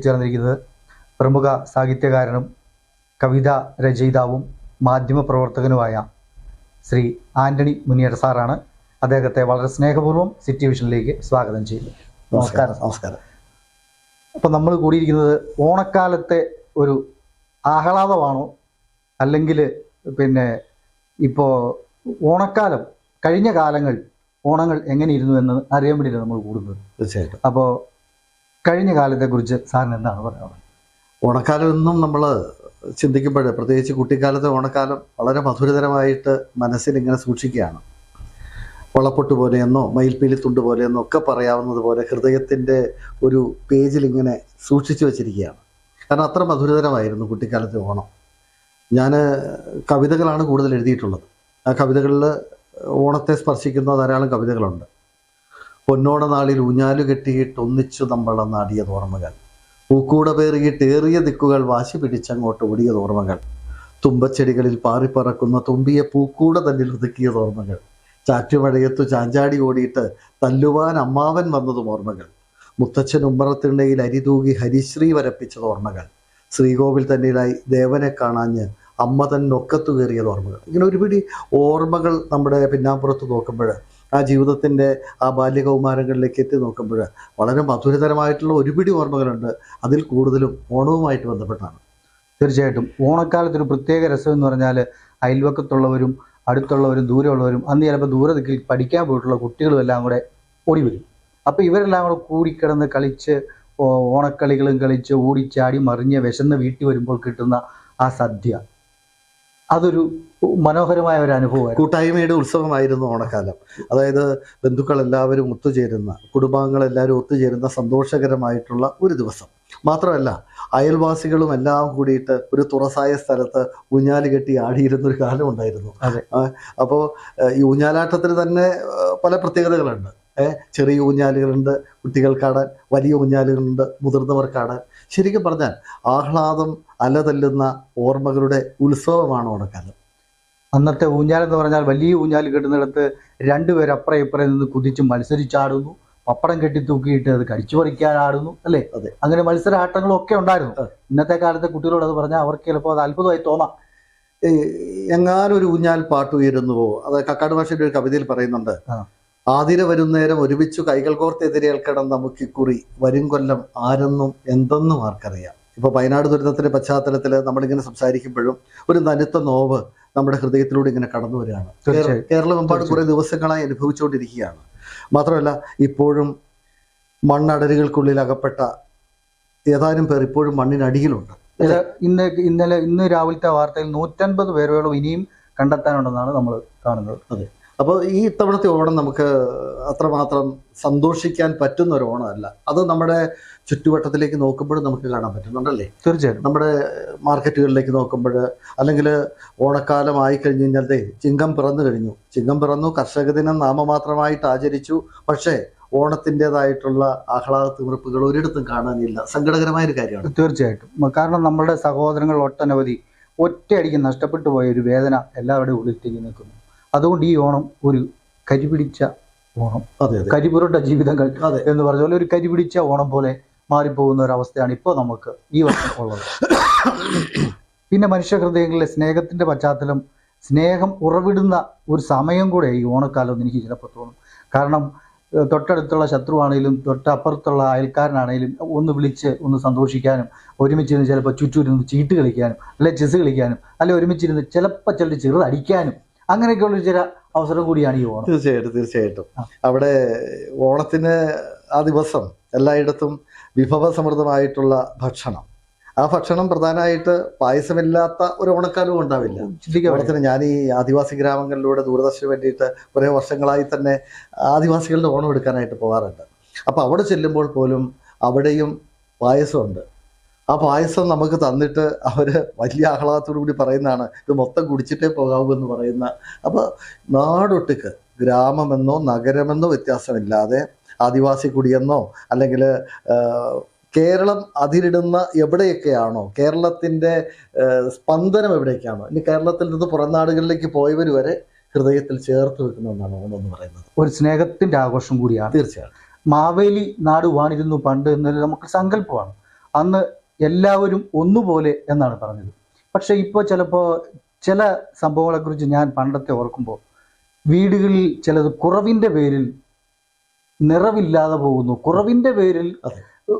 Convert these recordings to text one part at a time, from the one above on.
ചേർന്നിരിക്കുന്നത് പ്രമുഖ സാഹിത്യകാരനും കവിത രചയിതാവും മാധ്യമപ്രവർത്തകനുമായ ശ്രീ ആന്റണി മുനിയർ സാറാണ് അദ്ദേഹത്തെ വളരെ സ്നേഹപൂർവം സിറ്റി വിഷനിലേക്ക് സ്വാഗതം ചെയ്യുന്നു. നമസ്കാരം. നമസ്കാരം. അപ്പം നമ്മൾ കൂടിയിരിക്കുന്നത് ഓണക്കാലത്തെ ഒരു ആഹ്ലാദമാണോ? അല്ലെങ്കിൽ പിന്നെ ഇപ്പോൾ ഓണക്കാലം കഴിഞ്ഞ കാലങ്ങൾ ഓണങ്ങൾ എങ്ങനെ ഇരുന്നു എന്ന് അറിയാൻ വേണ്ടിയിട്ടാണ് നമ്മൾ കൂടുന്നത്. തീർച്ചയായിട്ടും. അപ്പോൾ കഴിഞ്ഞ കാലത്തെക്കുറിച്ച് സാറിന് എന്താണ് ഓണക്കാലം എന്നും നമ്മൾ ചിന്തിക്കുമ്പോൾ പ്രത്യേകിച്ച് കുട്ടിക്കാലത്തെ ഓണക്കാലം വളരെ മധുരതരമായിട്ട് മനസ്സിൽ ഇങ്ങനെ സൂക്ഷിക്കുകയാണ്. വള്ളപ്പൊട്ട് പോലെയെന്നോ മയിൽപ്പീലി തുണ്ട് പോലെയെന്നോ ഒക്കെ പറയാവുന്നത് പോലെ ഹൃദയത്തിന്റെ ഒരു പേജിൽ ഇങ്ങനെ സൂക്ഷിച്ചു വച്ചിരിക്കുകയാണ്. കാരണം അത്ര മധുരതരമായിരുന്നു കുട്ടിക്കാലത്തെ ഓണം. ഞാൻ കവിതകളാണ് കൂടുതൽ എഴുതിയിട്ടുള്ളത്. ആ കവിതകളിൽ ഓണത്തെ സ്പർശിക്കുന്ന ധാരാളം കവിതകളുണ്ട്. പൊന്നോണ നാളിൽ ഊഞ്ഞാലു കെട്ടിയിട്ട് ഒന്നിച്ചു നമ്മളെ നാടിയത് ഓർമ്മകൾ. പൂക്കൂട പേറിയിട്ട് ഏറിയ ദിക്കുകൾ വാശി പിടിച്ചങ്ങോട്ട് ഓടിയത് ഓർമ്മകൾ. തുമ്പച്ചെടികളിൽ പാറിപ്പറക്കുന്ന തുമ്പിയ പൂക്കൂട തന്നിൽ ഒതുക്കിയത് ഓർമ്മകൾ. ചാറ്റുമഴയത്തു ചാഞ്ചാടി ഓടിയിട്ട് തല്ലുവാൻ അമ്മാവൻ വന്നതും ഓർമ്മകൾ. മുത്തച്ഛൻ ഉമ്മറത്തിണ്ണയിൽ അരിതൂകി ഹരിശ്രീ വരപ്പിച്ചത് ഓർമ്മകൾ. ശ്രീകോവിൽ തന്നിലായി ദേവനെ കാണാഞ്ഞ് അമ്മ തന്നെ ഒക്കത്തു കയറിയത് ഓർമ്മകൾ. ഇങ്ങനെ ഒരുപിടി ഓർമ്മകൾ നമ്മുടെ പിന്നാമ്പുറത്ത് നോക്കുമ്പോൾ ആ ജീവിതത്തിന്റെ ആ ബാല്യകൗമാരങ്ങളിലേക്ക് എത്തി നോക്കുമ്പോൾ വളരെ മധുരതരമായിട്ടുള്ള ഒരുപിടി ഓർമ്മകളുണ്ട്. അതിൽ കൂടുതലും ഓണവുമായിട്ട് ബന്ധപ്പെട്ടാണ്. തീർച്ചയായിട്ടും ഓണക്കാലത്ത് ഒരു പ്രത്യേക രസം എന്ന് പറഞ്ഞാൽ അയൽവക്കത്തുള്ളവരും അടുത്തുള്ളവരും ദൂരമുള്ളവരും അന്ന് ചിലപ്പോൾ ദൂരെ പഠിക്കാൻ പോയിട്ടുള്ള കുട്ടികളും എല്ലാം കൂടെ ഓടി വരും. അപ്പോൾ ഇവരെല്ലാം കൂടെ കൂടിക്കിടന്ന് കളിച്ച് ഓണക്കളികളും കളിച്ച് ഓടിച്ചാടി മറിഞ്ഞ് വിശന്ന് വീട്ടിൽ വരുമ്പോൾ കിട്ടുന്ന ആ സദ്യ. അതൊരു മനോഹരമായ ഒരു അനുഭവമായിരുന്നു. കൂട്ടായ്മയുടെ ഉത്സവമായിരുന്നു ഓണക്കാലം. അതായത് ബന്ധുക്കൾ എല്ലാവരും ഒത്തുചേരുന്ന കുടുംബാംഗങ്ങൾ എല്ലാവരും ഒത്തുചേരുന്ന സന്തോഷകരമായിട്ടുള്ള ഒരു ദിവസം. മാത്രമല്ല അയൽവാസികളും എല്ലാം കൂടിയിട്ട് ഒരു തുറസായ സ്ഥലത്ത് ഊഞ്ഞാൽ കെട്ടി ആടിയിരുന്ന ഒരു കാലം ഉണ്ടായിരുന്നു. അപ്പോൾ ഈ ഊഞ്ഞാലാട്ടത്തിന് തന്നെ പല പ്രത്യേകതകളുണ്ട്. ചെറിയ ഊഞ്ഞാലുകളുണ്ട് കുട്ടികൾക്കാടാൻ വലിയ ഊഞ്ഞാലുകളുണ്ട് മുതിർന്നവർക്കാടാൻ ശരിക്കും പറഞ്ഞാൽ ആഹ്ലാദം അലതല്ലുന്ന ഓർമ്മകളുടെ ഉത്സവമാണ് ഓണക്കാലം. അന്നത്തെ ഊഞ്ഞാൽ എന്ന് പറഞ്ഞാൽ വലിയ ഊഞ്ഞാൽ കെട്ടുന്നിടത്ത് രണ്ടുപേർ അപ്പുറം ഇപ്പുറം നിന്ന് കുതിച്ച് മത്സരിച്ചാടുന്നു. പപ്പടം കെട്ടി തൂക്കിയിട്ട് അത് കടിച്ചു പറിക്കാനാടുന്നു അല്ലേ? അതെ. അങ്ങനെ മത്സരാട്ടങ്ങളൊക്കെ ഉണ്ടായിരുന്നു. ഇന്നത്തെ കാലത്തെ കുട്ടികളോട് അത് പറഞ്ഞാൽ അവർക്ക് ചിലപ്പോൾ അത് അത്ഭുതമായി തോന്നാം. എങ്ങാനൊരു ഊഞ്ഞാൽ പാട്ട് ഉയരുന്നുവോ? അത് കക്കാട് ഭാഷയുടെ ഒരു കവിതയിൽ പറയുന്നുണ്ട്. ആതിര വരുന്നേരം ഒരുമിച്ചു കൈകൾ കോർത്തെതിരേൽക്കണം നമുക്ക് ഇക്കുറി വരും കൊല്ലം ആരെന്നും എന്തെന്നും ആർക്കറിയാം. ഇപ്പൊ വയനാട് ദുരിതത്തിന്റെ പശ്ചാത്തലത്തിൽ നമ്മളിങ്ങനെ സംസാരിക്കുമ്പോഴും ഒരു നനുത്ത നോവ് നമ്മുടെ ഹൃദയത്തിലൂടെ ഇങ്ങനെ കടന്നു വരികയാണ്. കേരളമെമ്പാട് കുറെ ദിവസങ്ങളായി അനുഭവിച്ചുകൊണ്ടിരിക്കുകയാണ്. മാത്രമല്ല ഇപ്പോഴും മണ്ണടരുകൾക്കുള്ളിൽ അകപ്പെട്ട ഏതാനും പേർ ഇപ്പോഴും മണ്ണിനടിയിലുണ്ട്. ഇന്ന് ഇന്നലെ ഇന്ന് രാവിലത്തെ വാർത്തയിൽ നൂറ്റൻപത് പേരോളം ഇനിയും കണ്ടെത്താനുണ്ടെന്നാണ് നമ്മൾ കാണുന്നത്. അപ്പോൾ ഈ ഇത്തവണത്തെ ഓണം നമുക്ക് അത്രമാത്രം സന്തോഷിക്കാൻ പറ്റുന്ന ഒരു ഓണമല്ല. അത് നമ്മുടെ ചുറ്റുവട്ടത്തിലേക്ക് നോക്കുമ്പോൾ നമുക്ക് കാണാൻ പറ്റുന്നുണ്ടല്ലേ? തീർച്ചയായിട്ടും നമ്മുടെ മാർക്കറ്റുകളിലേക്ക് നോക്കുമ്പോൾ അല്ലെങ്കിൽ ഓണക്കാലം ആയി കഴിഞ്ഞ് കഴിഞ്ഞാൽ ചിങ്ങം പിറന്നു കഴിഞ്ഞു. ചിങ്ങം പിറന്നു കർഷക ദിനം നാമമാത്രമായിട്ട് ആചരിച്ചു. പക്ഷേ ഓണത്തിന്റെതായിട്ടുള്ള ആഹ്ലാദ തിമിർപ്പുകൾ ഒരിടത്തും കാണാനില്ല. സങ്കടകരമായ ഒരു കാര്യമാണ്. തീർച്ചയായിട്ടും. കാരണം നമ്മുടെ സഹോദരങ്ങൾ ഒട്ടനവധി ഒറ്റയടിക്ക് നഷ്ടപ്പെട്ടു പോയ ഒരു വേദന എല്ലാവരുടെയും ഉള്ളിൽ തിങ്ങി നിൽക്കുന്നു. അതുകൊണ്ട് ഈ ഓണം ഒരു കരിപിടിച്ച ഓണം. കരിപുരട്ട ജീവിതങ്ങൾ എന്ന് പറഞ്ഞ പോലെ ഒരു കരിപിടിച്ച ഓണം പോലെ മാറിപ്പോകുന്ന ഒരു അവസ്ഥയാണ് ഇപ്പോൾ നമുക്ക് ഈ വർഷം ഉള്ളത്. പിന്നെ മനുഷ്യ ഹൃദയങ്ങളിലെ സ്നേഹത്തിന്റെ പശ്ചാത്തലം സ്നേഹം ഉറവിടുന്ന ഒരു സമയം കൂടെ ഈ ഓണക്കാലം എന്ന് എനിക്ക് ചിലപ്പോൾ തോന്നും. കാരണം തൊട്ടടുത്തുള്ള ശത്രുവാണേലും തൊട്ടപ്പുറത്തുള്ള അയൽക്കാരനാണേലും ഒന്ന് വിളിച്ച് ഒന്ന് സന്തോഷിക്കാനും ഒരുമിച്ചിരുന്ന് ചിലപ്പോൾ ചുറ്റൂരിന്ന് ചീട്ട് കളിക്കാനും അല്ലെ ചെസ് കളിക്കാനും അല്ലെ ഒരുമിച്ചിരുന്ന് ചിലപ്പോൾ ചിലർ ചെറുതടിക്കാനും അങ്ങനെയൊക്കെയുള്ള ചില അവസരം കൂടിയാണ് ഈ ഓണം. തീർച്ചയായിട്ടും തീർച്ചയായിട്ടും. അവിടെ ഓണത്തിന് ആ ദിവസം എല്ലായിടത്തും വിഭവസമൃദ്ധമായിട്ടുള്ള ഭക്ഷണം. ആ ഭക്ഷണം പ്രധാനമായിട്ട് പായസമില്ലാത്ത ഒരു ഓണക്കാലവും ഉണ്ടാവില്ല. ഓണത്തിന് ഞാൻ ഈ ആദിവാസി ഗ്രാമങ്ങളിലൂടെ ദൂരദർശന് വേണ്ടിയിട്ട് കുറേ വർഷങ്ങളായി തന്നെ ആദിവാസികളുടെ ഓണം എടുക്കാനായിട്ട് പോകാറുണ്ട്. അപ്പോൾ അവിടെ ചെല്ലുമ്പോൾ പോലും അവിടെയും പായസമുണ്ട്. ആ പായസം നമുക്ക് തന്നിട്ട് അവർ വലിയ ആഹ്ലാദത്തോടു കൂടി പറയുന്നതാണ് ഇത് മൊത്തം കുടിച്ചിട്ടേ പോകാവൂ എന്ന് പറയുന്ന. അപ്പോൾ നാടൊട്ടുക്ക് ഗ്രാമമെന്നോ നഗരമെന്നോ വ്യത്യാസമില്ലാതെ ആദിവാസി കുടിയെന്നോ അല്ലെങ്കിൽ കേരളം അതിരിടുന്ന എവിടെയൊക്കെയാണോ കേരളത്തിന്റെ സ്പന്ദനം എവിടെയൊക്കെയാണോ ഇനി കേരളത്തിൽ നിന്ന് പുറം നാടുകളിലേക്ക് പോയവർ വരെ ഹൃദയത്തിൽ ചേർത്ത് വെക്കുന്ന ഒന്നാണ് ഓണം എന്ന് പറയുന്നത്. ഒരു സ്നേഹത്തിന്റെ ആഘോഷം കൂടിയാണ്. തീർച്ചയായും മാവേലി നാട് വാണിരുന്നു പണ്ട് എന്നൊരു നമുക്ക് സങ്കല്പമാണ്. അന്ന് എല്ലാവരും ഒന്നുപോലെ എന്നാണ് പറഞ്ഞത്. പക്ഷേ ഇപ്പോൾ ചിലപ്പോൾ ചില സംഭവങ്ങളെക്കുറിച്ച് ഞാൻ പണ്ടത്തെ ഓർക്കുമ്പോൾ വീടുകളിൽ ചിലത് കുറവിന്റെ പേരിൽ നിറവില്ലാതെ പോകുന്നു. കുറവിന്റെ പേരിൽ.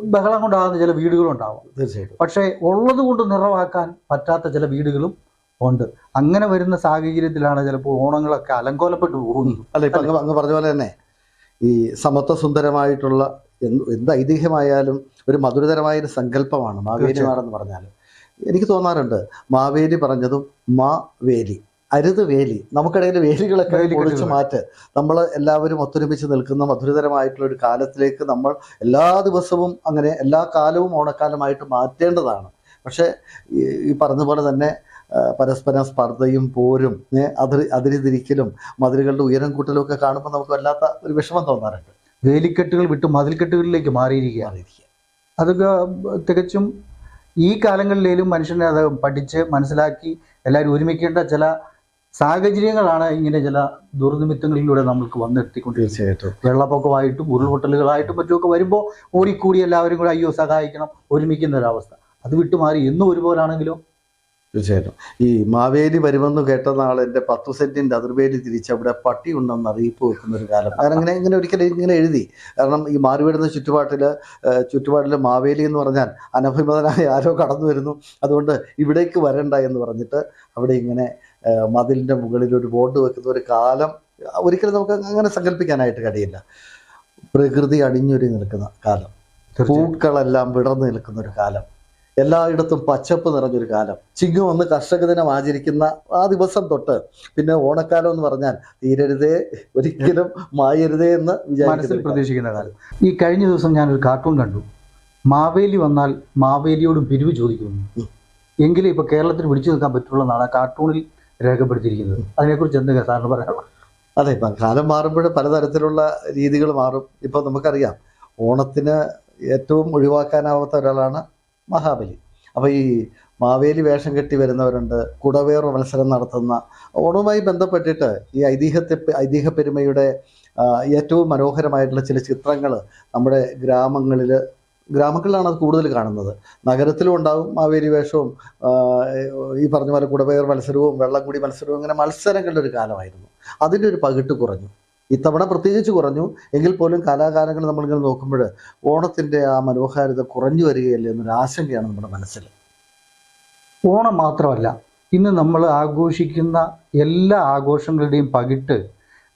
ബഹളം കൊണ്ടാകുന്ന ചില വീടുകളുണ്ടാവും. തീർച്ചയായിട്ടും. പക്ഷേ ഉള്ളത് കൊണ്ട് നിറവാക്കാൻ പറ്റാത്ത ചില വീടുകളും ഉണ്ട്. അങ്ങനെ വരുന്ന സാഹചര്യത്തിലാണ് ചിലപ്പോൾ ഓണങ്ങളൊക്കെ അലങ്കോലപ്പെട്ടു പോകുന്നത്. അല്ല ഇപ്പം അങ്ങ് പറഞ്ഞ പോലെ തന്നെ ഈ സമത്വ സുന്ദരമായിട്ടുള്ള എന്ത് എന്ത് ഐതിഹ്യമായാലും ഒരു മധുരതരമായ ഒരു സങ്കല്പമാണ് മാവേലി മാറെന്ന് പറഞ്ഞാൽ എനിക്ക് തോന്നാറുണ്ട് മാവേലി പറഞ്ഞതും മാ വേലി അരുത് വേലി. നമുക്കിടയിൽ വേലികളൊക്കെ. പൊളിച്ചു മാറ്റ്. നമ്മൾ എല്ലാവരും ഒത്തൊരുമിച്ച് നിൽക്കുന്ന മധുരതരമായിട്ടുള്ള ഒരു കാലത്തിലേക്ക് നമ്മൾ എല്ലാ ദിവസവും അങ്ങനെ എല്ലാ കാലവും ഓണക്കാലമായിട്ട് മാറ്റേണ്ടതാണ്. പക്ഷേ ഈ പറഞ്ഞതുപോലെ പറഞ്ഞ പോലെ തന്നെ പരസ്പരം സ്പർദ്ധയും പോരും അതിരി അതിര് അതിരിതിരിക്കലും മതിലുകളുടെ ഉയരം കൂട്ടലും ഒക്കെ കാണുമ്പോൾ നമുക്ക് വല്ലാത്ത ഒരു വിഷമം തോന്നാറുണ്ട്. വേലിക്കെട്ടുകൾ വിട്ട് മതിൽക്കെട്ടുകളിലേക്ക് മാറിയിരിക്കുകയാണ്. മാറിയിരിക്കുക. അതൊക്കെ തികച്ചും ഈ കാലങ്ങളിലേലും മനുഷ്യനെ അത് പഠിച്ച് മനസ്സിലാക്കി എല്ലാവരും ഒരുമിക്കേണ്ട ചില സാഹചര്യങ്ങളാണ് ഇങ്ങനെ ചില ദുർനിമിത്തങ്ങളിലൂടെ നമ്മൾക്ക് വന്നെത്തിക്കൊണ്ടിരിക്കുന്നത്. തീർച്ചയായിട്ടും. വെള്ളപ്പൊക്കമായിട്ടും ഉരുൾപൊട്ടലുകളായിട്ടും മറ്റുമൊക്കെ വരുമ്പോൾ ഓടിക്കൂടി എല്ലാവരും കൂടെ അയ്യോ സഹായിക്കണം ഒരുമിക്കുന്ന ഒരവസ്ഥ. അത് വിട്ടുമാറി ഇന്നും ഒരുപോലാണെങ്കിലോ തീർച്ചയായിട്ടും. ഈ മാവേലി വരുമെന്ന് കേട്ട നാൾ എന്റെ പത്ത് സെന്റിന്റെ അതിർവേലി തിരിച്ച് അവിടെ പട്ടി ഉണ്ടെന്ന് അറിയിപ്പ് വെക്കുന്ന ഒരു കാലം. കാരണം ഇങ്ങനെ ഇങ്ങനെ ഒരിക്കലും ഇങ്ങനെ എഴുതി. കാരണം ഈ മാറിവിടുന്ന ചുറ്റുപാട്ടിൽ ചുറ്റുപാടിൽ മാവേലി എന്ന് പറഞ്ഞാൽ അനഭിമതനായ ആരോ കടന്നു വരുന്നു. അതുകൊണ്ട് ഇവിടേക്ക് വരണ്ട എന്ന് പറഞ്ഞിട്ട് അവിടെ ഇങ്ങനെ മതിലിന്റെ മുകളിൽ ഒരു ബോർഡ് വെക്കുന്ന ഒരു കാലം ഒരിക്കലും നമുക്ക് അങ്ങനെ സങ്കല്പിക്കാനായിട്ട് കഴിയില്ല. പ്രകൃതി അടിഞ്ഞൊരു നിൽക്കുന്ന കാലം. പൂക്കളെല്ലാം വിടർന്നു നിൽക്കുന്ന ഒരു കാലം. എല്ലായിടത്തും പച്ചപ്പ് നിറഞ്ഞൊരു കാലം. ചിങ്ങം ഒന്ന് കർഷക ദിനം ആചരിക്കുന്ന ആ ദിവസം തൊട്ട് പിന്നെ ഓണക്കാലം എന്ന് പറഞ്ഞാൽ തീരരുതേ ഒരിക്കലും മായരുതേ എന്ന് മനസ്സിൽ. പ്രതീക്ഷിക്കുന്ന കാലം. ഈ കഴിഞ്ഞ ദിവസം ഞാനൊരു കാർട്ടൂൺ കണ്ടു. മാവേലി വന്നാൽ മാവേലിയോടും പിരിവ് ചോദിക്കുന്നു. എങ്കിലും ഇപ്പൊ കേരളത്തിൽ പിടിച്ചു നിൽക്കാൻ പറ്റുള്ളൂ എന്നാണ് കാർട്ടൂണിൽ രേഖപ്പെടുത്തിയിരിക്കുന്നത്. അതിനെക്കുറിച്ച് എന്തൊക്കെ സാറിന് പറയാനുള്ളത്? അതെ ഇപ്പം കാലം മാറുമ്പോൾ പലതരത്തിലുള്ള രീതികൾ മാറും. ഇപ്പൊ നമുക്കറിയാം ഓണത്തിന് ഏറ്റവും ഒഴിവാക്കാനാവാത്ത ഒരാളാണ് മഹാബലി. അപ്പൊ ഈ മാവേലി വേഷം കെട്ടി വരുന്നവരുണ്ട്. കുടവേർ മത്സരം നടത്തുന്ന ഓണവുമായി ബന്ധപ്പെട്ടിട്ട് ഈ ഐതിഹ്യത്തെ ഐതിഹ്യ പെരുമയുടെ ഏറ്റവും മനോഹരമായിട്ടുള്ള ചില ചിത്രങ്ങൾ നമ്മുടെ ഗ്രാമങ്ങളിൽ ഗ്രാമങ്ങളിലാണ് അത് കൂടുതൽ കാണുന്നത്. നഗരത്തിലും ഉണ്ടാവും മാവേലി വേഷവും ഈ പറഞ്ഞ പോലെ കുടവേർ മത്സരവും വെള്ളംകുടി മത്സരവും അങ്ങനെ മത്സരങ്ങളുടെ ഒരു കാലമായിരുന്നു. അതിന്റെ ഒരു പകിട്ട് കുറഞ്ഞു. ഇത്തവണ പ്രത്യേകിച്ച് കുറഞ്ഞു. എങ്കിൽ പോലും കാലാകാലങ്ങൾ നമ്മളിങ്ങനെ നോക്കുമ്പോൾ ഓണത്തിന്റെ ആ മനോഹാരിത കുറഞ്ഞു വരികയല്ലേ എന്നൊരു ആശങ്കയാണ് നമ്മുടെ മനസ്സിൽ. ഓണം മാത്രമല്ല ഇന്ന് നമ്മൾ ആഘോഷിക്കുന്ന എല്ലാ ആഘോഷങ്ങളുടെയും പകിട്ട്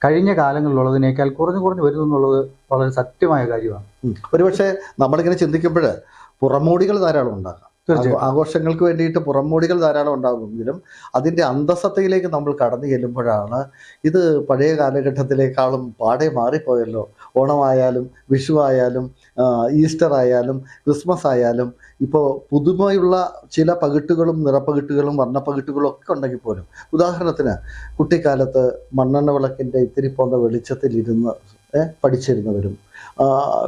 കഴിഞ്ഞ കാലങ്ങളിലുള്ളതിനേക്കാൾ കുറഞ്ഞു കുറഞ്ഞു വരുന്നു എന്നുള്ളത് വളരെ സത്യമായ കാര്യമാണ്. ഒരുപക്ഷെ നമ്മളിങ്ങനെ ചിന്തിക്കുമ്പോൾ പുറമോടികൾ ധാരാളം ഉണ്ടാകാം. ആഘോഷങ്ങൾക്ക് വേണ്ടിയിട്ട് പുറംമോടികൾ ധാരാളം ഉണ്ടാകുമെങ്കിലും അതിന്റെ അന്തസത്തയിലേക്ക് നമ്മൾ കടന്നു ചെല്ലുമ്പോഴാണ് ഇത് പഴയ കാലഘട്ടത്തിലേക്കാളും പാടെ മാറിപ്പോയല്ലോ. ഓണമായാലും വിഷു ആയാലും ഈസ്റ്റർ ആയാലും ക്രിസ്മസ് ആയാലും ഇപ്പോൾ പുതുമയുള്ള ചില പകിട്ടുകളും നിറപ്പകിട്ടുകളും വർണപ്പകിട്ടുകളും ഒക്കെ ഉണ്ടെങ്കിൽ പോലും. ഉദാഹരണത്തിന് കുട്ടിക്കാലത്ത് മണ്ണെണ്ണ വിളക്കിന്റെ ഇത്തിരി പോന്ന വെളിച്ചത്തിലിരുന്ന് പഠിച്ചിരുന്നവരും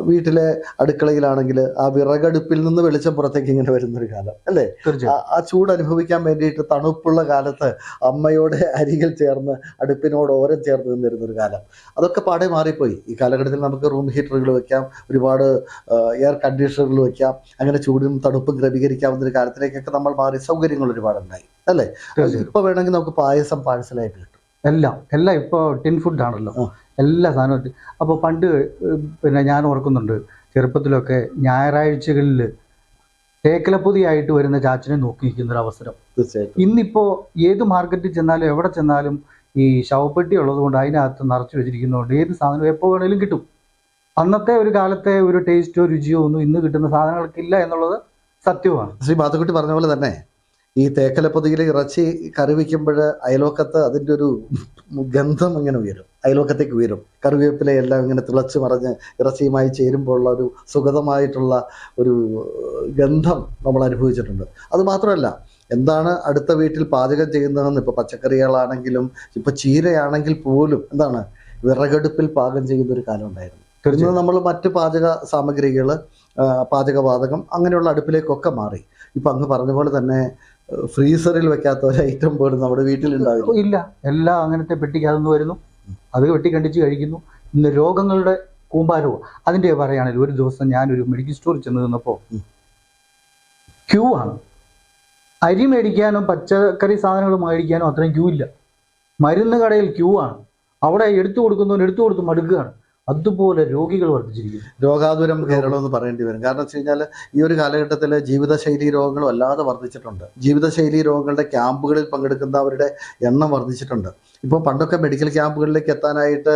വീട്ടിലെ അടുക്കളയിലാണെങ്കിൽ ആ വിറകടുപ്പിൽ നിന്ന് വെളിച്ചം പുറത്തേക്ക് ഇങ്ങനെ വരുന്നൊരു കാലം അല്ലേ? ആ- ചൂട് അനുഭവിക്കാൻ വേണ്ടിയിട്ട് തണുപ്പുള്ള കാലത്ത് അമ്മയോട് അരികിൽ ചേർന്ന് അടുപ്പിനോട് ഓരം ചേർന്ന് നിന്നിരുന്നൊരു കാലം. അതൊക്കെ പാടെ മാറിപ്പോയി. ഈ കാലഘട്ടത്തിൽ നമുക്ക് റൂം ഹീറ്ററുകൾ വെക്കാം ഒരുപാട് എയർ കണ്ടീഷണറുകൾ വെക്കാം അങ്ങനെ ചൂടും തണുപ്പും ക്രമീകരിക്കാവുന്ന ഒരു കാലത്തിലേക്കൊക്കെ നമ്മൾ മാറി സൗകര്യങ്ങൾ ഒരുപാടുണ്ടായി അല്ലേ? ഇപ്പൊ വേണമെങ്കിൽ നമുക്ക് പായസം പാഴ്സലായിട്ട് കിട്ടും. എല്ലാം എല്ലാം ഇപ്പോൾ ടിൻ ഫുഡ് ആണല്ലോ. എല്ലാ സാധനവും അപ്പോൾ പണ്ട് പിന്നെ ഞാൻ ഓർക്കുന്നുണ്ട് ചെറുപ്പത്തിലൊക്കെ ഞായറാഴ്ചകളിൽ തേക്കലപ്പൊതിയായിട്ട് വരുന്ന ചാച്ചനെ നോക്കി നിൽക്കുന്ന ഒരു അവസരം തീർച്ചയായിട്ടും. ഇന്നിപ്പോൾ ഏത് മാർക്കറ്റിൽ ചെന്നാലും എവിടെ ചെന്നാലും ഈ ശവപ്പെട്ടി ഉള്ളത് കൊണ്ട് അതിനകത്ത് നിറച്ച് വെച്ചിരിക്കുന്നതുകൊണ്ട് ഏത് സാധനവും എപ്പോൾ വേണേലും കിട്ടും. അന്നത്തെ ഒരു കാലത്തെ ഒരു ടേസ്റ്റോ രുചിയോ ഒന്നും ഇന്ന് കിട്ടുന്ന സാധനങ്ങൾക്കില്ല എന്നുള്ളത് സത്യമാണ്. ശ്രീ മാധുക്കുട്ടി പറഞ്ഞ പോലെ തന്നെ ഈ തേക്കലപ്പൊതിയിൽ ഇറച്ചി കറി വയ്ക്കുമ്പോൾ അയലോക്കത്ത് അതിന്റെ ഒരു ഗന്ധം ഇങ്ങനെ ഉയരും. അയലോക്കത്തേക്ക് ഉയരും കറിവേപ്പില എല്ലാം ഇങ്ങനെ തിളച്ച് മറിഞ്ഞ് ഇറച്ചിയുമായി ചേരുമ്പോഴുള്ള ഒരു സുഗതമായിട്ടുള്ള ഒരു ഗന്ധം നമ്മൾ അനുഭവിച്ചിട്ടുണ്ട്. അത് മാത്രമല്ല എന്താണ് അടുത്ത വീട്ടിൽ പാചകം ചെയ്യുന്നതെന്ന് ഇപ്പോൾ പച്ചക്കറികളാണെങ്കിലും ഇപ്പോൾ ചീരയാണെങ്കിൽ പോലും എന്താണ് വിറകടുപ്പിൽ പാകം ചെയ്യുന്ന ഒരു കാലം ഉണ്ടായിരുന്നു. ഇന്ന് നമ്മൾ മറ്റ് പാചക സാമഗ്രികൾ പാചകവാതകം അങ്ങനെയുള്ള അടുപ്പിലേക്കൊക്കെ മാറി. ഇപ്പം അങ്ങ് പറഞ്ഞ പോലെ തന്നെ ഫ്രീസറിൽ വെക്കാത്ത ഒരു ഐറ്റം പോലും നമ്മുടെ വീട്ടിലുണ്ടാവില്ല ഇല്ല. എല്ലാം അങ്ങനത്തെ പെട്ടിക്കകത്തുനിന്ന് വരുന്നു. അത് വെട്ടിക്കണ്ടിച്ച് കഴിക്കുന്നു. ഇന്ന് രോഗങ്ങളുടെ കൂമ്പാരവും. അതിന്റെ പറയുകയാണെങ്കിൽ ഒരു ദിവസം ഞാനൊരു മെഡിക്കൽ സ്റ്റോറിൽ ചെന്ന് നിന്നപ്പോൾ ക്യൂ ആണ്. അരി മേടിക്കാനും പച്ചക്കറി സാധനങ്ങൾ മേടിക്കാനും അത്രയും ക്യൂ ഇല്ല. മരുന്ന് കടയിൽ ക്യൂ ആണ്. അവിടെ എടുത്തു കൊടുക്കുന്നവൻ എടുത്തു കൊടുത്ത് മടുക്കുകയാണ്. അതുപോലെ രോഗികൾ വർദ്ധിച്ചിരിക്കുന്നു. രോഗാതുരം കേരളം എന്ന് പറയേണ്ടി വരും. കാരണം വെച്ച് കഴിഞ്ഞാൽ ഈ ഒരു കാലഘട്ടത്തിൽ ജീവിതശൈലി രോഗങ്ങൾ വല്ലാതെ വർദ്ധിച്ചിട്ടുണ്ട്. ജീവിതശൈലി രോഗങ്ങളുടെ ക്യാമ്പുകളിൽ പങ്കെടുക്കുന്നവരുടെ എണ്ണം വർദ്ധിച്ചിട്ടുണ്ട്. ഇപ്പോൾ പണ്ടൊക്കെ മെഡിക്കൽ ക്യാമ്പുകളിലേക്ക് എത്താനായിട്ട്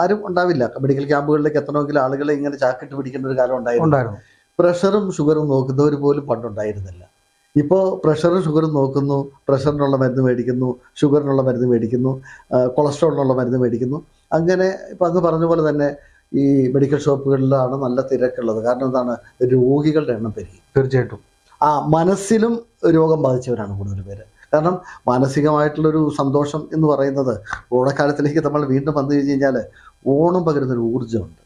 ആരും ഉണ്ടാവില്ല. മെഡിക്കൽ ക്യാമ്പുകളിലേക്ക് എത്തണമെങ്കിൽ ആളുകളെ ഇങ്ങനെ ചാക്കിട്ട് പിടിക്കേണ്ട ഒരു കാലം ഉണ്ടായിരുന്നു. പ്രഷറും ഷുഗറും നോക്കുന്നവർ പോലും പണ്ടുണ്ടായിരുന്നില്ല. ഇപ്പോൾ പ്രഷറും ഷുഗറും നോക്കുന്നു പ്രഷറിനുള്ള മരുന്ന് മേടിക്കുന്നു ഷുഗറിനുള്ള മരുന്ന് മേടിക്കുന്നു കൊളസ്ട്രോളിനുള്ള മരുന്ന് മേടിക്കുന്നു. അങ്ങനെ ഇപ്പം അങ്ങ് പറഞ്ഞ പോലെ തന്നെ ഈ മെഡിക്കൽ ഷോപ്പുകളിലാണ് നല്ല തിരക്കുള്ളത്. കാരണം എന്താണ്? രോഗികളുടെ എണ്ണം പെരുകി. തീർച്ചയായിട്ടും. ആ മനസ്സിലും രോഗം ബാധിച്ചവരാണ് കൂടുതൽ പേര്. കാരണം മാനസികമായിട്ടുള്ളൊരു സന്തോഷം എന്ന് പറയുന്നത് ഓണക്കാലത്തിലേക്ക് നമ്മൾ വീണ്ടും വന്നു കഴിഞ്ഞ് കഴിഞ്ഞാൽ ഓണം പകരുന്നൊരു ഊർജമുണ്ട്.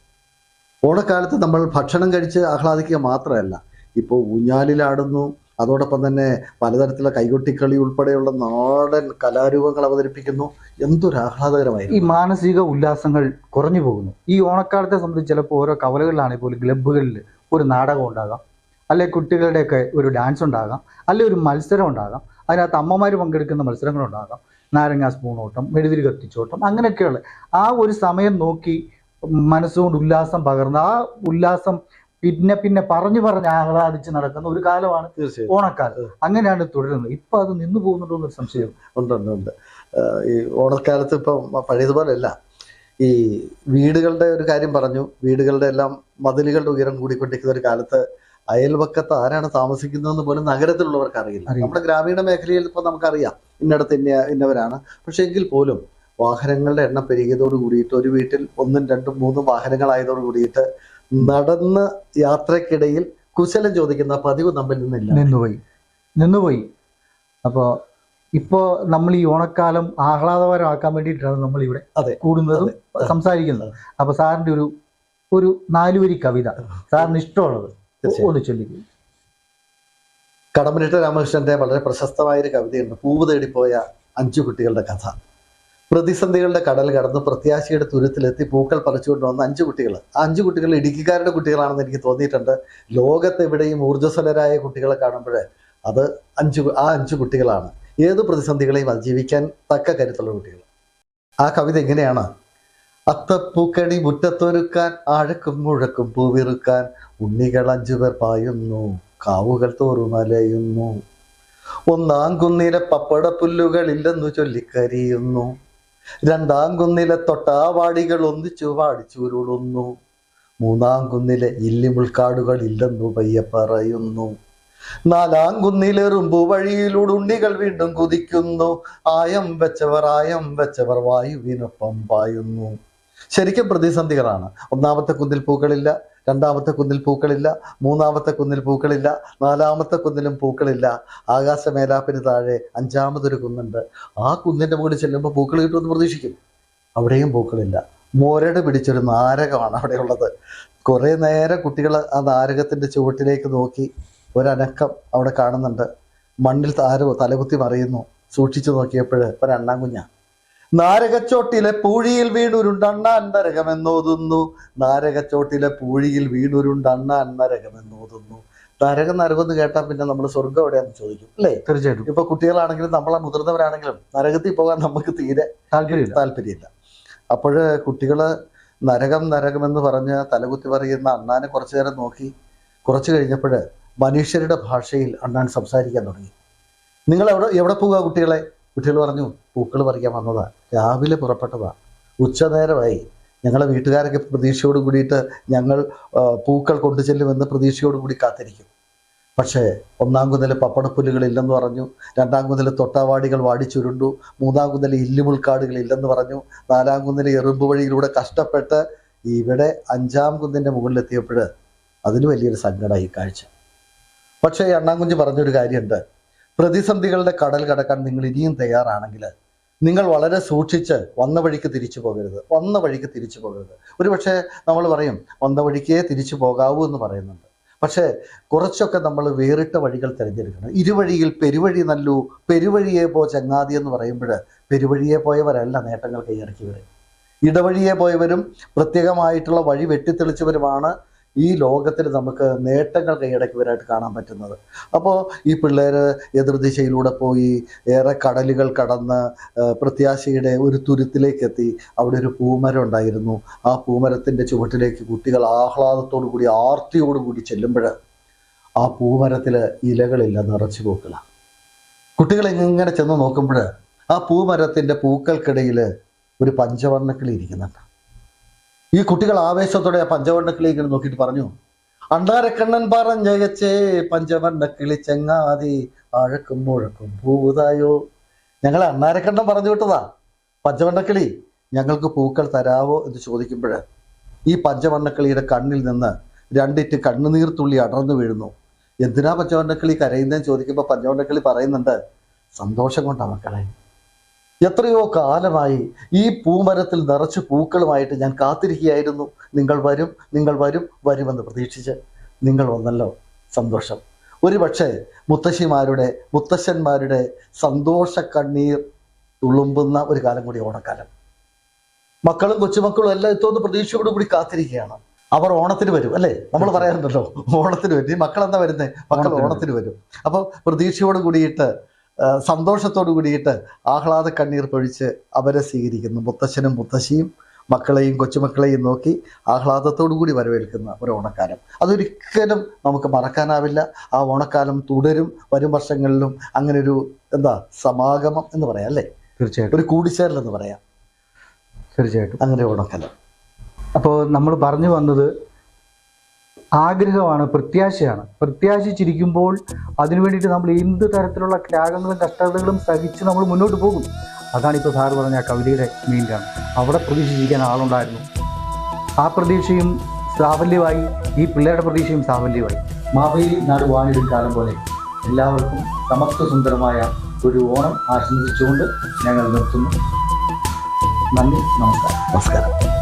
ഓണക്കാലത്ത് നമ്മൾ ഭക്ഷണം കഴിച്ച് ആഹ്ലാദിക്കുക മാത്രമല്ല ഇപ്പോൾ ഊഞ്ഞാലിലാടുന്നു അതോടൊപ്പം തന്നെ പലതരത്തിലുള്ള കൈകൊട്ടിക്കളി ഉൾപ്പെടെയുള്ള നാടൻ കലാരൂപങ്ങൾ അവതരിപ്പിക്കുന്നു. എന്തൊരു ഈ മാനസിക ഉല്ലാസങ്ങൾ കുറഞ്ഞു പോകുന്നു. ഈ ഓണക്കാലത്തെ സംബന്ധിച്ച് ചിലപ്പോൾ ഓരോ കവലകളിലാണെങ്കിൽ പോലും ക്ലബ്ബുകളിൽ ഒരു നാടകം ഉണ്ടാകാം. അല്ലെ കുട്ടികളുടെയൊക്കെ ഒരു ഡാൻസ് ഉണ്ടാകാം അല്ലെ ഒരു മത്സരം ഉണ്ടാകാം അതിനകത്ത് അമ്മമാർ പങ്കെടുക്കുന്ന മത്സരങ്ങളുണ്ടാകാം നാരങ്ങ സ്പൂണോട്ടം മെഴുതിരി കത്തിച്ചോട്ടം അങ്ങനെയൊക്കെയുള്ള ആ ഒരു സമയം നോക്കി മനസ്സുകൊണ്ട് ഉല്ലാസം പകർന്ന് ആ ഉല്ലാസം പിന്നെ പിന്നെ പറഞ്ഞു പറഞ്ഞ് ആഹ്ലാദിച്ച് നടക്കുന്ന ഒരു കാലമാണ് തീർച്ചയായും. ഓണക്കാലം. അങ്ങനെയാണ് തുടരുന്നത്. ഇപ്പൊ അത് നിന്നു പോകുന്നുണ്ടോ എന്നൊരു സംശയം. ഉണ്ട് ഉണ്ട് ഉണ്ട്. ഈ ഓണക്കാലത്ത് ഇപ്പം പഴയതുപോലെയല്ല. ഈ വീടുകളുടെ ഒരു കാര്യം പറഞ്ഞു. വീടുകളുടെ എല്ലാം മതിലുകളുടെ ഉയരം കൂടിക്കൊണ്ടിരിക്കുന്ന ഒരു കാലത്ത് അയൽവക്കത്ത് ആരാണ് താമസിക്കുന്നതെന്ന് പോലും നഗരത്തിലുള്ളവർക്ക് അറിയില്ല. നമ്മുടെ ഗ്രാമീണ മേഖലയിൽ ഇപ്പോൾ നമുക്കറിയാം ഇന്നടത്ത് ഇന്ന ഇന്നവരാണ്. പക്ഷെ എങ്കിൽ പോലും വാഹനങ്ങളുടെ എണ്ണം പെരുകിയതോട് കൂടിയിട്ട് ഒരു വീട്ടിൽ ഒന്നും രണ്ടും മൂന്നും വാഹനങ്ങളായതോട് കൂടിയിട്ട് നടന്ന് യാത്രക്കിടയിൽ കുശലം ചോദിക്കുന്ന പതിവ് നമ്മിൽ നിന്നില്ല. നിന്നുപോയി. നിന്നുപോയി. അപ്പോൾ ഇപ്പോ നമ്മൾ ഈ ഓണക്കാലം ആഹ്ലാദകരമാക്കാൻ വേണ്ടിയിട്ടാണ് നമ്മൾ ഇവിടെ അതെ. കൂടുന്നതും സംസാരിക്കുന്നത്. അപ്പൊ സാറിന്റെ ഒരു ഒരു നാലുവരി കവിത സാറിന് ഇഷ്ടമുള്ളത്. ഒന്ന് ചൊല്ലിക്കും കടമ്പനിട്ട രാമകൃഷ്ണന്റെ വളരെ പ്രശസ്തമായ ഒരു കവിതയുണ്ട്. പൂവ് തേടിപ്പോയ അഞ്ചു കുട്ടികളുടെ കഥ. പ്രതിസന്ധികളുടെ കടൽ കടന്ന് പ്രത്യാശയുടെ തുരുത്തിലെത്തി പൂക്കൾ പറിച്ചുകൊണ്ട് വന്ന അഞ്ചു കുട്ടികൾ. ആ അഞ്ചു കുട്ടികൾ ഇടുക്കിക്കാരുടെ കുട്ടികളാണെന്ന് എനിക്ക് തോന്നിയിട്ടുണ്ട്. ലോകത്തെവിടെയും ഊർജസ്വലരായ കുട്ടികളെ കാണുമ്പോൾ അത് അഞ്ചു ആ അഞ്ചു കുട്ടികളാണ്. ഏത് പ്രതിസന്ധികളെയും അതിജീവിക്കാൻ തക്ക കരുത്തുള്ള കുട്ടികൾ. ആ കവിത എങ്ങനെയാണ് അത്തപ്പൂക്കണി മുറ്റത്തൊരുക്കാൻ ആഴക്കും മുഴക്കും പൂവിറുക്കാൻ ഉണ്ണികൾ അഞ്ചുപേർ പായുന്നു കാവുകൾ തോറുമലയുന്നു ഒന്നാം കുന്നിലെ പപ്പട പുല്ലുകൾ ഇല്ലെന്നു ചൊല്ലിക്കരിയുന്നു. രണ്ടാം കുന്നിലെ തൊട്ടാവാടികൾ ഒന്നിച്ചു വാടിച്ചുരുളുന്നു. മൂന്നാം കുന്നിലെ ഇല്ലിമുൾക്കാടുകൾ ഇല്ലെന്നു പയ്യ പറയുന്നു. നാലാം കുന്നിലെറുമ്പു വഴിയിലൂടെ ഉണ്ണികൾ വീണ്ടും കുതിക്കുന്നു. ആയം വെച്ചവർ ആയം വെച്ചവർ വായുവിനൊപ്പം പായുന്നു. ശരിക്കും പ്രതിസന്ധികളാണ്. ഒന്നാമത്തെ കുന്നിൽ പൂക്കളില്ല രണ്ടാമത്തെ കുന്നിൽ പൂക്കളില്ല മൂന്നാമത്തെ കുന്നിൽ പൂക്കളില്ല നാലാമത്തെ കുന്നിലും പൂക്കളില്ല. ആകാശമേലാപ്പിന് താഴെ അഞ്ചാമതൊരു കുന്നുണ്ട്. ആ കുന്നിന്റെ മുകളിൽ ചെല്ലുമ്പോൾ പൂക്കൾ കിട്ടുമെന്ന് പ്രതീക്ഷിക്കും. അവിടെയും പൂക്കളില്ല. മോരട് പിടിച്ചൊരു നാരകമാണ് അവിടെയുള്ളത്. കുറേ നേരം കുട്ടികൾ ആ നാരകത്തിന്റെ ചുവട്ടിലേക്ക് നോക്കി ഒരനക്കം അവിടെ കാണുന്നുണ്ട്. മണ്ണിൽ താരോ തലകുത്തി മറിയുന്നു. സൂക്ഷിച്ചു നോക്കിയപ്പോൾ ഒരണ്ണാങ്കുഞ്ഞ നാരകച്ചോട്ടിലെ പൂഴിയിൽ വീണുരുണ്ടണ്ണാൻ നരകമെന്നോതുന്നു. നാരകച്ചോട്ടിലെ പൂഴിയിൽ വീണുരുണ്ടണ്ണാൻ നരകമെന്നോതുന്നു. നരകം നരകം എന്ന് കേട്ടാൽ പിന്നെ നമ്മൾ സ്വർഗം എവിടെയാന്ന് ചോദിക്കും അല്ലേ? തീർച്ചയായിട്ടും. ഇപ്പൊ കുട്ടികളാണെങ്കിലും നമ്മളെ മുതിർന്നവരാണെങ്കിലും നരകത്തിൽ പോകാൻ നമുക്ക് തീരെ താല്പര്യമില്ല. താല്പര്യമില്ല. അപ്പോൾ കുട്ടികൾ നരകം നരകം എന്ന് പറഞ്ഞ് തലകുത്തി പറയുന്ന അണ്ണാനെ കുറച്ചു നേരം നോക്കി. കുറച്ച് കഴിഞ്ഞപ്പോൾ മനുഷ്യരുടെ ഭാഷയിൽ അണ്ണാൻ സംസാരിക്കാൻ തുടങ്ങി. നിങ്ങൾ എവിടെ എവിടെ പോവുക കുട്ടികളെ? കുട്ടികൾ പറഞ്ഞു പൂക്കൾ പറിക്കാൻ വന്നതാ. രാവിലെ പുറപ്പെട്ടതാ. ഉച്ചനേരമായി ഞങ്ങളെ വീട്ടുകാരൊക്കെ പ്രതീക്ഷയോട് കൂടിയിട്ട് ഞങ്ങൾ പൂക്കൾ കൊണ്ടു ചെല്ലുമെന്ന് പ്രതീക്ഷയോട് കൂടി കാത്തിരിക്കും. പക്ഷേ ഒന്നാം കുന്നിൽ പപ്പടപ്പുല്ലുകൾ ഇല്ലെന്ന് പറഞ്ഞു രണ്ടാം കുന്നിൽ തൊട്ടാവാടികൾ വാടിച്ചുരുണ്ടു മൂന്നാം കുന്നിൽ ഇല്ലുമുൾക്കാടുകൾ ഇല്ലെന്ന് പറഞ്ഞു നാലാം കുന്നിൽ എറുമ്പ് വഴിയിലൂടെ കഷ്ടപ്പെട്ട് ഇവിടെ അഞ്ചാം കുന്നിന്റെ മുകളിലെത്തിയപ്പോൾ അതിന് വലിയൊരു സങ്കടമായി കാഴ്ച. പക്ഷേ ഈ അണ്ണാൻകുഞ്ഞ് പറഞ്ഞൊരു കാര്യമുണ്ട്. പ്രതിസന്ധികളുടെ കടൽ കടക്കാൻ നിങ്ങൾ ഇനിയും തയ്യാറാണെങ്കിൽ നിങ്ങൾ വളരെ സൂക്ഷിച്ച് വന്ന വഴിക്ക് തിരിച്ചു പോകരുത്. വന്ന വഴിക്ക് തിരിച്ചു പോകരുത്. ഒരു പക്ഷേ നമ്മൾ പറയും വന്ന വഴിക്കേ തിരിച്ചു പോകാവൂ എന്ന് പറയുന്നുണ്ട്. പക്ഷേ കുറച്ചൊക്കെ നമ്മൾ വേറിട്ട വഴികൾ തിരഞ്ഞെടുക്കണം. ഇരുവഴിയിൽ പെരുവഴി നല്ലു പെരുവഴിയെ പോ ചങ്ങാതി എന്ന് പറയുമ്പോൾ പെരുവഴിയെ പോയവരല്ല നേട്ടങ്ങൾ കൈയടക്കിയവർ ഇടവഴിയെ പോയവരും പ്രത്യേകമായിട്ടുള്ള വഴി വെട്ടിത്തെളിച്ചവരുമാണ് ഈ ലോകത്തിൽ നമുക്ക് നേട്ടങ്ങൾ കൈയടക്കുവാനായിട്ട് കാണാൻ പറ്റുന്നത്. അപ്പോൾ ഈ പിള്ളേർ എതിർദിശയിലൂടെ പോയി ഏറെ കടലുകൾ കടന്ന് പ്രത്യാശയുടെ ഒരു തുരുത്തിലേക്ക് എത്തി അവിടെ ഒരു പൂമരം ഉണ്ടായിരുന്നു. ആ പൂമരത്തിന്റെ ചുവട്ടിലേക്ക് കുട്ടികൾ ആഹ്ലാദത്തോടു കൂടി ആർത്തിയോടു കൂടി ചെല്ലുമ്പോൾ ആ പൂമരത്തിൽ ഇലകളില്ല നിറച്ചു പൂക്കളാണ് കുട്ടികൾ ഇങ്ങനെ ചെന്ന് നോക്കുമ്പോൾ ആ പൂമരത്തിന്റെ പൂക്കൾക്കിടയിൽ ഒരു പഞ്ചവർണക്കിളി ഇരിക്കുന്നുണ്ട്. ഈ കുട്ടികൾ ആവേശത്തോടെ ആ പഞ്ചവണ്ണക്കിളി ഇങ്ങനെ നോക്കിയിട്ട് പറഞ്ഞു അണ്ടാരക്കണ്ണൻ പറഞ്ഞയച്ചേ പഞ്ചവർണക്കിളി ചെങ്ങാതി അഴക്കും മുഴക്കും പൂതായോ. ഞങ്ങൾ അണ്ണാരക്കണ്ണൻ പറഞ്ഞു വിട്ടതാ പഞ്ചവർണക്കിളി ഞങ്ങൾക്ക് പൂക്കൾ തരാവോ? എന്ന് ചോദിക്കുമ്പോൾ ഈ പഞ്ചവർണക്കിളിയുടെ കണ്ണിൽ നിന്ന് രണ്ടിറ്റ് കണ്ണുനീർ തുള്ളി അടർന്നു വീഴുന്നു. എന്തിനാ പഞ്ചവർണക്കിളി കരയുന്നതെന്ന് ചോദിക്കുമ്പോൾ പഞ്ചവർണക്കിളി പറയുന്നുണ്ട്? സന്തോഷം കൊണ്ടാണ് മക്കളെ. എത്രയോ കാലമായി ഈ പൂമരത്തിൽ നിറച്ച് പൂക്കളുമായിട്ട് ഞാൻ കാത്തിരിക്കുകയായിരുന്നു. നിങ്ങൾ വരും നിങ്ങൾ വരും വരുമെന്ന് പ്രതീക്ഷിച്ച് നിങ്ങൾ വന്നല്ലോ. സന്തോഷം. ഒരു പക്ഷേ മുത്തശ്ശിമാരുടെ മുത്തശ്ശന്മാരുടെ സന്തോഷ കണ്ണീർ തുളുമ്പുന്ന ഒരു കാലം കൂടി ഓണക്കാലം. മക്കളും കൊച്ചുമക്കളും എല്ലാം എത്തുമെന്ന് പ്രതീക്ഷയോട് കൂടി കാത്തിരിക്കുകയാണ്. അവർ ഓണത്തിന് വരും അല്ലേ? നമ്മൾ പറയാറുണ്ടല്ലോ ഓണത്തിന് വരും. ഈ മക്കൾ എന്താ വരുന്നത് മക്കൾ ഓണത്തിന് വരും. അപ്പോൾ പ്രതീക്ഷയോട് കൂടിയിട്ട് സന്തോഷത്തോട് കൂടിയിട്ട് ആഹ്ലാദ കണ്ണീർ പൊഴിച്ച് അവരെ സ്വീകരിക്കുന്നു. മുത്തശ്ശനും മുത്തശ്ശിയും മക്കളെയും കൊച്ചുമക്കളെയും നോക്കി ആഹ്ലാദത്തോടു കൂടി വരവേൽക്കുന്ന ഒരു ഓണക്കാലം. അതൊരിക്കലും നമുക്ക് മറക്കാനാവില്ല. ആ ഓണക്കാലം തുടരും. വരും വർഷങ്ങളിലും അങ്ങനെ ഒരു എന്താ സമാഗമം എന്ന് പറയാം അല്ലേ? തീർച്ചയായിട്ടും. ഒരു കൂടിച്ചേരൽ എന്ന് പറയാം. തീർച്ചയായിട്ടും. അങ്ങനെ ഓണക്കാലം. അപ്പോൾ നമ്മൾ പറഞ്ഞു വന്നത് ആഗ്രഹമാണ് പ്രത്യാശയാണ്. പ്രത്യാശിച്ചിരിക്കുമ്പോൾ അതിനു വേണ്ടിയിട്ട് നമ്മൾ എന്ത് തരത്തിലുള്ള ത്യാഗങ്ങളും കഷ്ടതകളും സഹിച്ച് നമ്മൾ മുന്നോട്ട് പോകും. അതാണ് ഇപ്പോൾ സാറ് പറഞ്ഞ കവിതയുടെ മെയിൻ കാരണം അവിടെ പ്രതീക്ഷിച്ചിരിക്കാൻ ആളുണ്ടായിരുന്നു. ആ പ്രതീക്ഷയും സാഫല്യമായി ഈ പിള്ളേരുടെ പ്രതീക്ഷയും സാഫല്യമായി. മാവേലി നാട് കാലം പോലെ എല്ലാവർക്കും സമത്വ സുന്ദരമായ ഒരു ഓണം ആശംസിച്ചുകൊണ്ട് ഞങ്ങൾ നിർത്തുന്നു. നന്ദി നമസ്കാരം. നമസ്കാരം.